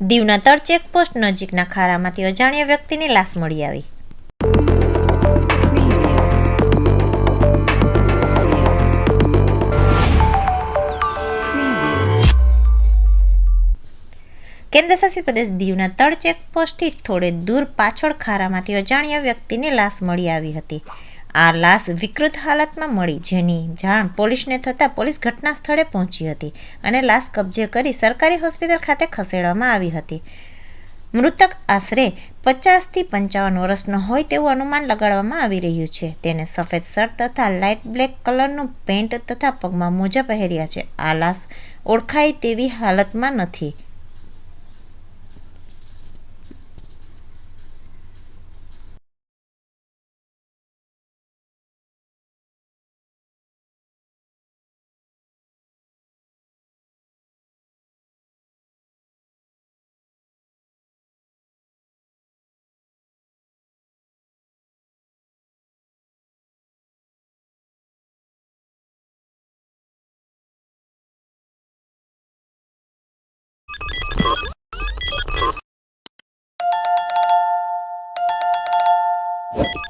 દીવના તળ ચેકપોસ્ટ નજીકના ખારામાંથી અજાણ્યા વ્યક્તિની લાશ મળી આવી. કેન્દ્રશાસિત પ્રદેશ દીવના તળ ચેકપોસ્ટથી થોડે દૂર પાછળ ખારામાંથી અજાણ્યા વ્યક્તિની લાશ મળી આવી હતી. આ લાશ વિકૃત હાલતમાં મળી, જેની જાણ પોલીસને થતાં પોલીસ ઘટના સ્થળે પહોંચી હતી અને લાશ કબજે કરી સરકારી હોસ્પિટલ ખાતે ખસેડવામાં આવી હતી. મૃતક આશરે પચાસથી પંચાવન વર્ષનો હોય તેવું અનુમાન લગાડવામાં આવી રહ્યું છે. તેને સફેદ શર્ટ તથા લાઇટ બ્લેક કલરનું પેન્ટ તથા પગમાં મોજા પહેર્યા છે. આ લાશ ઓળખાય તેવી હાલતમાં નથી. you